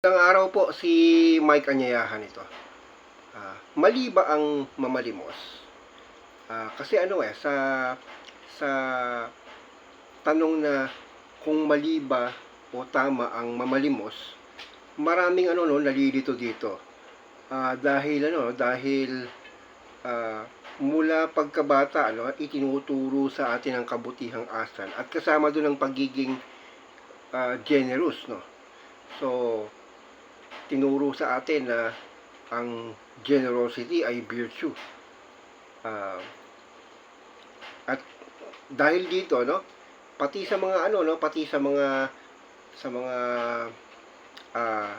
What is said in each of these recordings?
Isang araw po si Mike Anyayahan ito. Ah, mali ba ang mamalimos? Ah, kasi ano eh sa sa tanong na kung mali ba o tama ang mamalimos, maraming ano no nalilito dito. Ah, dahil ano dahil ah, mula pagkabata ano itinuturo sa atin ang kabutihang asal at kasama doon ang pagiging ah, generous no. So tinuro sa atin na ang generosity ay virtue. Ah, at dahil dito, no, pati sa mga ano, no, pati sa mga sa mga ah,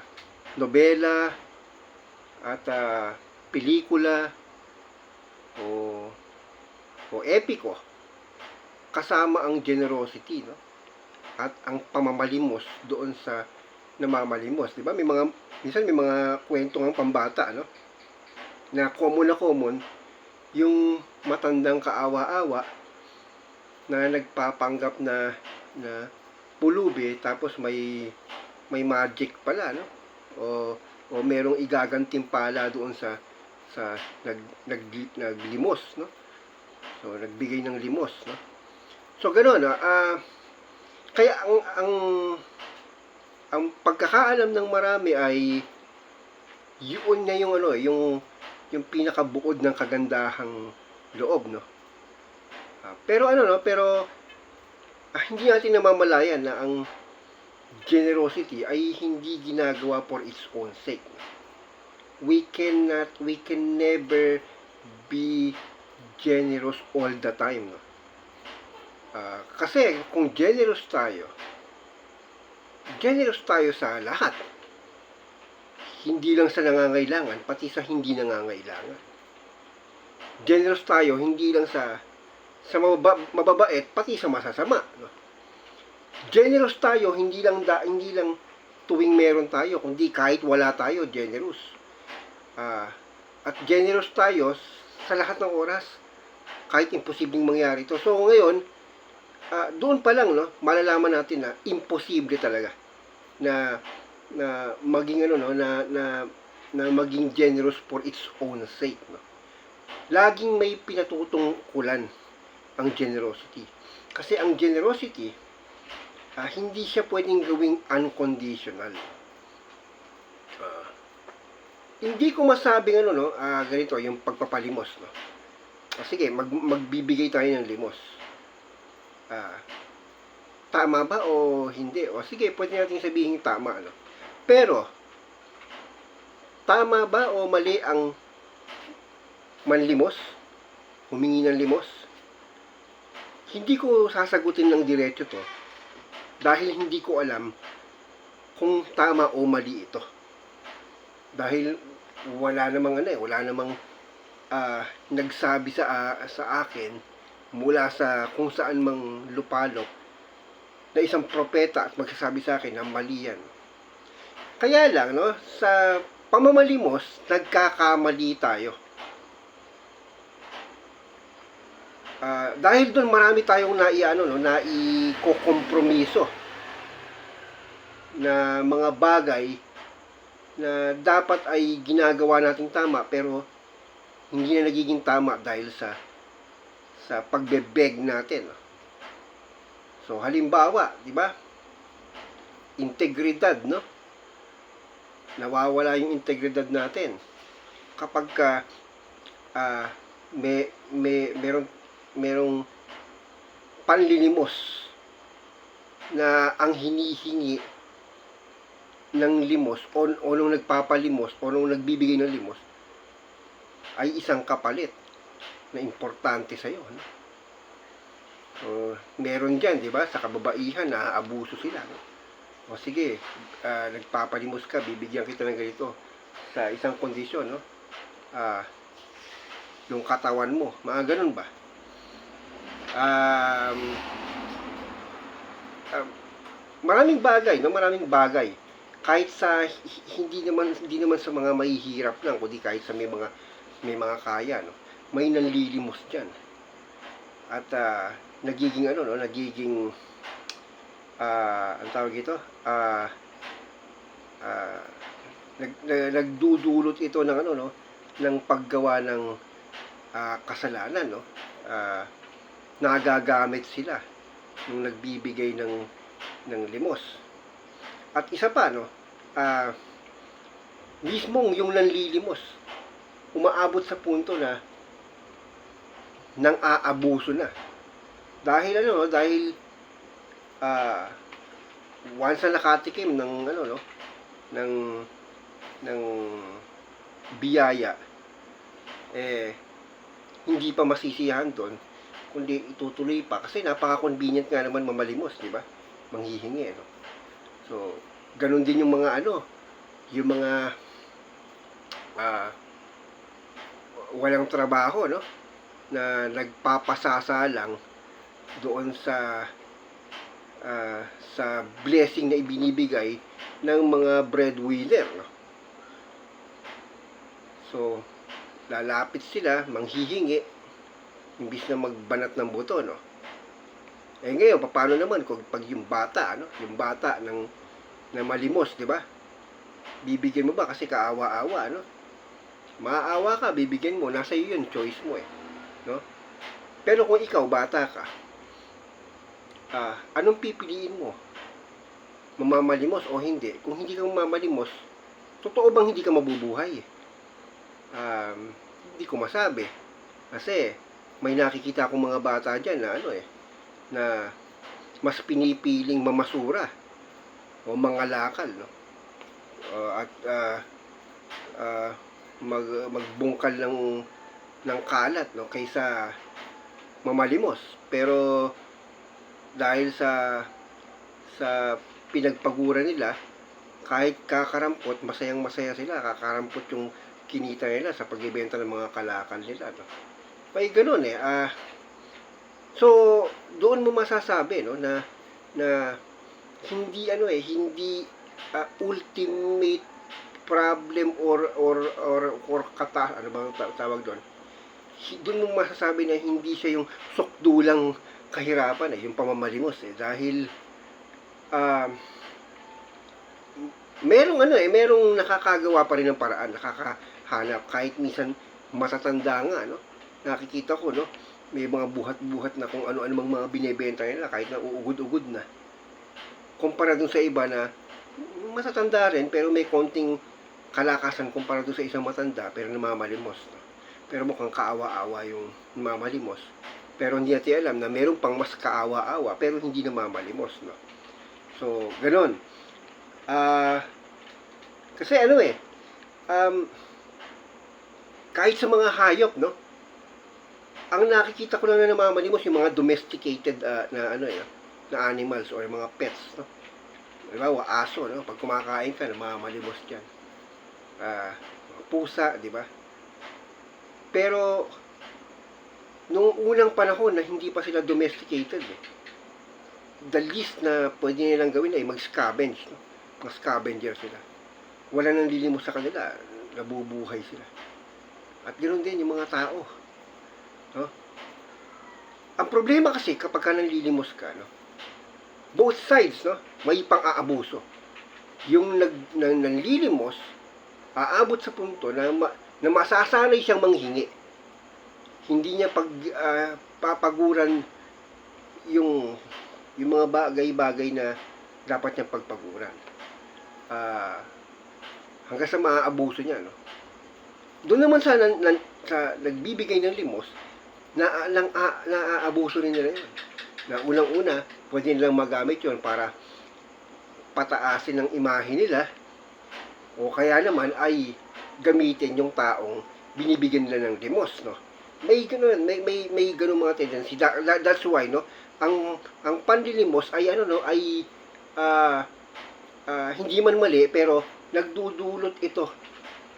nobela at ah, pelikula o o epiko kasama ang generosity, no? At ang pamamalimos doon sa namamalimos, 'di ba? May mga minsan may mga kwento ng pambata, no? Na common na common yung matandang kaawa-awa na nagpapanggap na na pulubi tapos may may magic pala, no? O o merong igagantimpala doon sa sa nag, nag naglimos, no? So nagbigay ng limos, no? So ganoon, ah, ah, kaya ang ang ang pagkakaalam ng marami ay yun na yung ano, yung yung pinakabuod ng kagandahang loob, no. Ah, pero ano no, pero ah, hindi natin namamalayan na ang generosity ay hindi ginagawa for its own sake. We cannot, we can never be generous all the time. No? Ah, kasi kung generous tayo, generous tayo sa lahat. Hindi lang sa nangangailangan, pati sa hindi nangangailangan. Generous tayo, hindi lang sa sa mababa, mababait, pati sa masasama. No? Generous tayo, hindi lang da, hindi lang tuwing meron tayo, kundi kahit wala tayo, generous. Ah, at generous tayo sa lahat ng oras, kahit imposibleng mangyari ito. So ngayon, ah, doon pa lang no, malalaman natin na imposible talaga na na maging ano no na na na maging generous for its own sake no. Laging may pinatutungkulan ang generosity. Kasi ang generosity ah, hindi siya pwedeng gawing unconditional. Ah, hindi ko masabing ano no, ah, ganito yung pagpapalimos no. Ah, sige, mag, magbibigay tayo ng limos. Ah, tama ba o hindi? O sige, pwede natin sabihin tama, ano? Pero, tama ba o mali ang manlimos? Humingi ng limos? Hindi ko sasagutin ng diretso to dahil hindi ko alam kung tama o mali ito. Dahil wala namang ano eh, wala namang ah, nagsabi sa ah, sa akin mula sa kung saan mang lupalop na isang propeta at magsasabi sa akin na mali yan. Kaya lang, no, sa pamamalimos, nagkakamali tayo. Ah, dahil doon marami tayong naiano no, naikokompromiso na mga bagay na dapat ay ginagawa nating tama pero hindi na nagiging tama dahil sa sa pagbebeg natin. no. So halimbawa, 'di ba? Integridad, no? Nawawala yung integridad natin kapag ka ah, may may merong merong panlilimos na ang hinihingi ng limos o, o nung nagpapalimos o nung nagbibigay ng limos ay isang kapalit na importante sa iyo. Ano? So, meron diyan, 'di ba? Sa kababaihan na abuso sila. O sige, ah, nagpapalimos ka, bibigyan kita ng ganito sa isang kondisyon, no? Ah, yung katawan mo, mga ganun ba? Um, um, maraming bagay, no? Maraming bagay. Kahit sa hi- hindi naman hindi naman sa mga mahihirap lang, kundi kahit sa may mga may mga kaya, no? May nanlilimos diyan. At ah, nagiging ano, no? Nagiging ah, ang tawag ito? Ah, ah, nag, na- nagdudulot ito ng ano no? Ng paggawa ng ah, kasalanan no? Ah, nagagamit sila nung nagbibigay ng ng limos. At isa pa no? Ah mismong yung nanlilimos umaabot sa punto na nang aabuso na dahil ano no dahil ah once na nakatikim ng ano no ng ng biyaya eh hindi pa masisiyahan doon kundi itutuloy pa kasi napaka-convenient nga naman mamalimos, di ba? Manghihingi, no? So, ganun din yung mga ano, yung mga ah walang trabaho, no? Na nagpapasasa lang doon sa ah, sa blessing na ibinibigay ng mga breadwinner, no? So, lalapit sila, manghihingi, imbis na magbanat ng buto, no? Eh ngayon, paano naman kung pag yung bata, ano? Yung bata ng na malimos, di ba? Bibigyan mo ba kasi kaawa-awa, no? Maaawa ka, bibigyan mo, nasa iyo yun, choice mo eh, no? Pero kung ikaw bata ka, ah, anong pipiliin mo? Mamamalimos o hindi? Kung hindi ka mamamalimos, totoo bang hindi ka mabubuhay? Um, hindi ko masabi. Kasi, may nakikita akong mga bata dyan na ano eh, na mas pinipiling mamasura o mga lakal, no? Uh, at ah, ah, mag, magbungkal ng, ng kalat, no? Kaysa mamalimos. Pero, dahil sa sa pinagpagura nila, kahit kakarampot, masayang masaya sila, kakarampot yung kinita nila sa pagbibenta ng mga kalakal nila. No? May ganun eh. Ah, so, doon mo masasabi no, na, na hindi ano eh, hindi ah, ultimate problem or or or or kata ano bang ta- tawag doon doon mo masasabi na hindi siya yung sukdulang kahirapan eh yung pamamalimos eh dahil um merong ano eh merong nakakagawa pa rin ng paraan nakakahanap. Kahit minsan matatanda nga no? Nakikita ko no? May mga buhat-buhat na kung ano-ano mang mga binebenta nila kahit na uugod-ugod na. Kumpara dun sa iba na matatanda rin pero may konting kalakasan kumpara dun sa isang matanda pero namamalimos no? pero mukhang kaawa-awa yung namamalimos pero hindi natin alam na meron pang mas kaawa-awa pero hindi namamalimos no so ganon ah kasi ano eh um, kahit sa mga hayop no ang nakikita ko lang na namamalimos yung mga domesticated ah, na ano eh, na animals or mga pets, no? Halimbawa, aso, no? Pag kumakain ka, namamalimos dyan. Mga pusa, di ba? Pero, nung unang panahon na hindi pa sila domesticated, eh, the least na pwede nilang gawin ay mag-scavenge, no? Mga scavenger sila. Wala nang lilimos sa kanila, nabubuhay sila. At ganoon din yung mga tao. No? Ang problema kasi kapag ka nanlilimos ka, no? both sides, no? may pang-aabuso. Yung nag, nang, nanlilimos, aabot sa punto na, ma, na masasanay siyang manghingi. Hindi niya pag ah, papaguran yung yung mga bagay-bagay na dapat niyang pagpaguran. Ah, hanggang sa maaabuso niya, no? Doon naman sa, nan, nan- sa nagbibigay ng limos, na lang a, naaabuso rin nila yun. Na unang-una, pwede nilang magamit yon para pataasin ang imahe nila o kaya naman ay gamitin yung taong binibigyan nila ng limos, no? May ganun, may may may ganung mga tendency. That, that- that's why, no? Ang ang panlilimos ay ano no, ay ah ah, hindi man mali pero nagdudulot ito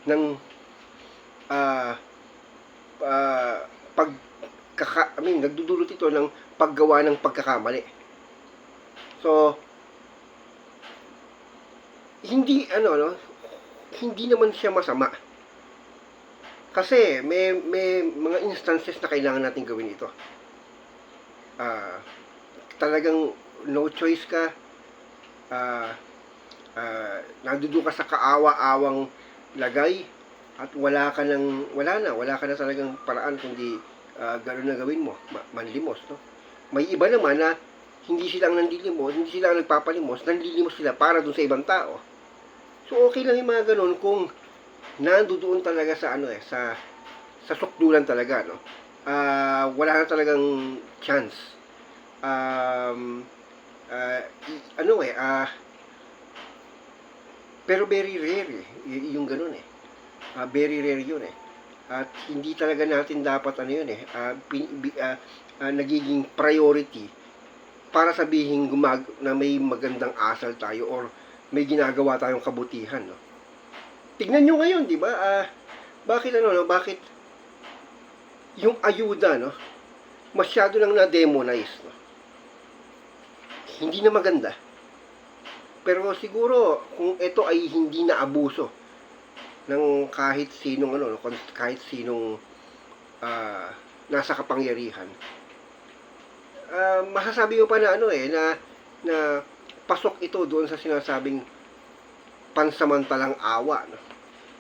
ng ah ah, pag kaka, I mean, nagdudulot ito ng paggawa ng pagkakamali. So, hindi, ano, no, hindi naman siya masama. Kasi, may, may mga instances na kailangan natin gawin ito. Ah, talagang no choice ka, ah, uh, nandoon ka sa kaawa-awang lagay at wala ka ng wala na, wala ka na talagang paraan kundi uh, gano'n na gawin mo, ma- manlimos, no? May iba naman na hindi silang nanlilimos, hindi sila nagpapalimos, nanlilimos sila para dun sa ibang tao. So okay lang yung mga ganun kung nandoon talaga sa ano eh, sa sa sukdulan talaga, no? Ah, wala na talagang chance. Um, i- ano eh, ah, pero very rare eh, yung ganun eh. Ah, very rare yun eh. At hindi talaga natin dapat ano yun eh, ah, pin, ah, ah, nagiging priority para sabihin gumag na may magandang asal tayo or may ginagawa tayong kabutihan, no? Tignan nyo ngayon, di ba? Ah, bakit ano, no? Bakit yung ayuda, no? Masyado lang na-demonize, no? Hindi na maganda. Pero siguro, kung ito ay hindi na abuso ng kahit sinong ano, no? Kahit sinong ah, nasa kapangyarihan, ah, masasabi mo pa na ano eh, na, na pasok ito doon sa sinasabing pansamantalang awa, no?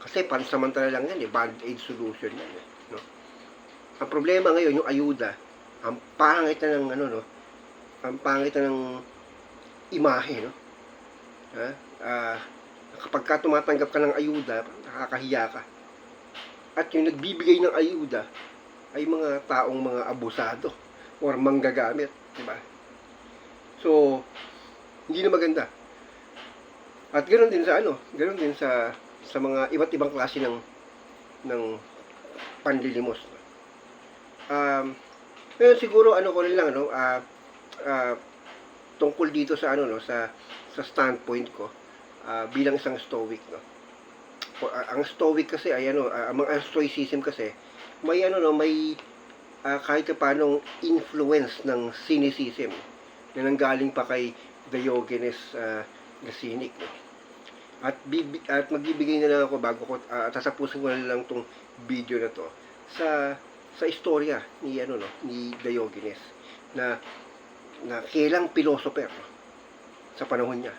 Kasi pansamantala lang yan, eh, band-aid solution yan, eh, no? Ang problema ngayon, yung ayuda, ang pangit na ng ano, no? Ang pangit na ng imahe, no? Ha? Ah, kapag ka tumatanggap ka ng ayuda, nakakahiya ka. At yung nagbibigay ng ayuda ay mga taong mga abusado or manggagamit, di ba? So, hindi na maganda. At ganoon din sa ano, ganoon din sa sa mga iba't ibang klase ng ng panlilimos. no? Um, ngayon siguro ano ko lang ano, ah ah, tungkol dito sa ano no, sa sa standpoint ko ah, bilang isang stoic no. Ang stoic kasi ay ano, ah, ang stoicism kasi may ano no, may ah, kahit paano influence ng cynicism na nanggaling pa kay Diogenes uh, the Cynic. No? At, bibi, at magbibigay na lang ako bago ko, uh, tasapusin ko na lang tong video na to sa sa istorya ni ano no ni Diogenes na na kailang philosopher no, sa panahon niya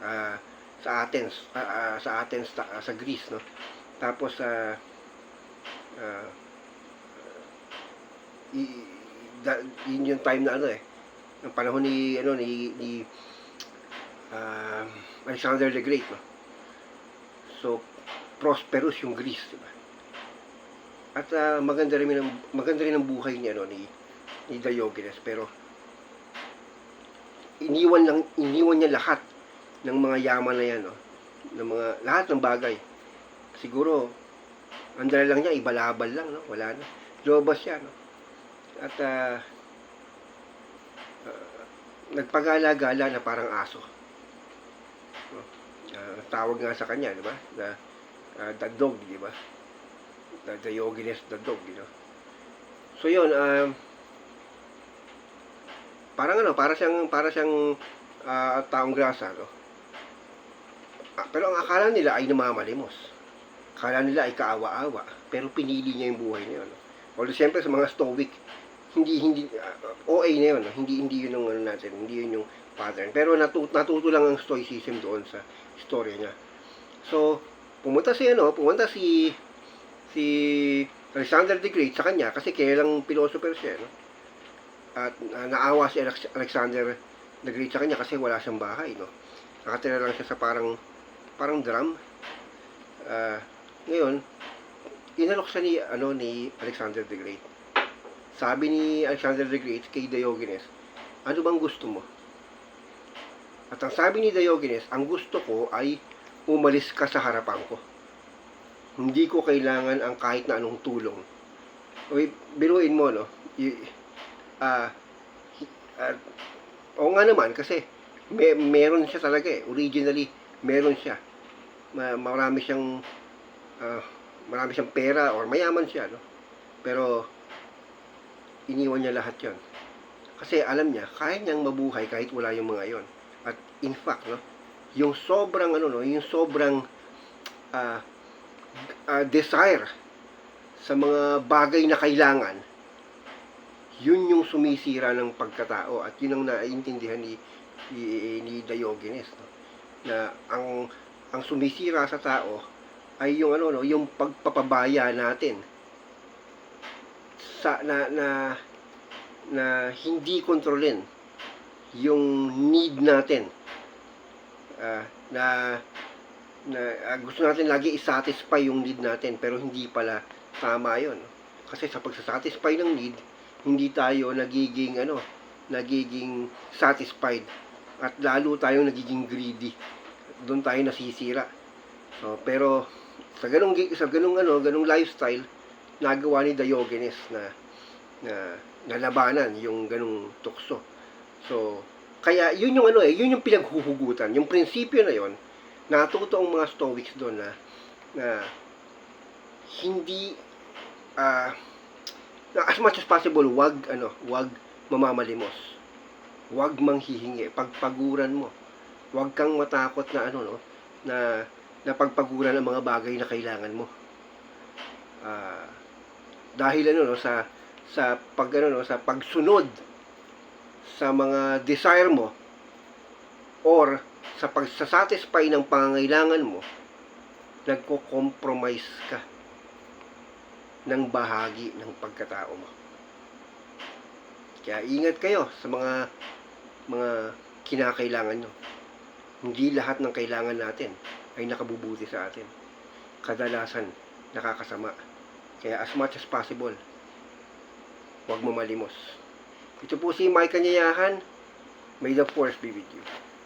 Ah, sa Athens ah, ah, sa Athens ta- ah, sa Greece no? Tapos sa uh, i, da, yun yung time na ano eh ng panahon ni ano ni ni ah, Alexander the Great no? So prosperous yung Greece di ba? At ah, maganda rin ang maganda rin ang buhay niya no ni ni Diogenes pero iniwan lang iniwan niya lahat ng mga yaman na yan no? Ng mga lahat ng bagay. Siguro ang dala lang niya ibalabal lang no? Wala na. Lobas siya no? At ah, ah, nagpagala-gala na parang aso Ah, tawag nga sa kanya di ba? The, ah, the dog di ba? The Diogenes the dog you know? So yun um parang ano para siyang para siyang ah, taong grasa no? Ah, pero ang akala nila ay namamalimos. Akala nila ay kaawa-awa pero pinili niya yung buhay niya no? although siyempre sa mga stoic hindi hindi uh, OA na yun no? hindi hindi yun yung ano natin hindi yun yung pattern. Pero natu, natuto lang ang stoicism doon sa istorya niya. So pumunta si ano pumunta si si Alexander the Great sa kanya kasi kailang philosopher siya no? at uh, naawa si Alex- Alexander the Great sa kanya kasi wala siyang bahay no? Nakatira lang siya sa parang parang drum. Ah, ngayon inalok siya ni ano ni Alexander the Great. Sabi ni Alexander the Great kay Diogenes ano bang gusto mo at ang sabi ni Diogenes ang gusto ko ay umalis ka sa harapan ko. Hindi ko kailangan ang kahit na anong tulong. O biruin mo no? Y- ah ah, oo nga naman kasi may, meron siya talaga eh. Originally meron siya. Ma, marami siyang ah, marami siyang pera or mayaman siya no? Pero iniwan niya lahat yon kasi alam niya kaya niyang mabuhay kahit wala yung mga yon at in fact no yung sobrang ano no yung sobrang ah, ah, desire sa mga bagay na kailangan yun yung sumisira ng pagkatao at yun ang naiintindihan ni ni, ni Diogenes no? na ang ang sumisira sa tao ay yung ano no, yung pagpapabaya natin sa na na na hindi kontrolin yung need natin. Ah, na na ah, gusto natin lagi i-satisfy yung need natin pero hindi pala tama yon kasi sa pagsasatisfy ng need hindi tayo nagiging ano nagiging satisfied. At lalo tayong nagiging greedy. Doon tayo nasisira. So pero sa ganung sa ganung ano ganung lifestyle nagawa ni Diogenes na na nalabanan yung ganung tukso so kaya yun yung ano eh yun yung pinaghuhugutan. Yung prinsipyo na yon natuto ang mga stoics doon na na hindi ah na as much as possible wag ano wag mamamalimos. Wag manghihingi. Pagpaguran mo. Wag kang matakot na ano no na na pagpaguran ang mga bagay na kailangan mo. Ah, dahil ano no sa sa pag ano no sa pagsunod sa mga desire mo or sa pagsasatisfy ng pangangailangan mo nagko-compromise ka ng bahagi ng pagkatao mo. Kaya ingat kayo sa mga mga kinakailangan nyo. Hindi lahat ng kailangan natin ay nakabubuti sa atin. Kadalasan, nakakasama. Kaya as much as possible, huwag mamalimos. Ito po si Mike Kanyayahan. May the force be with you.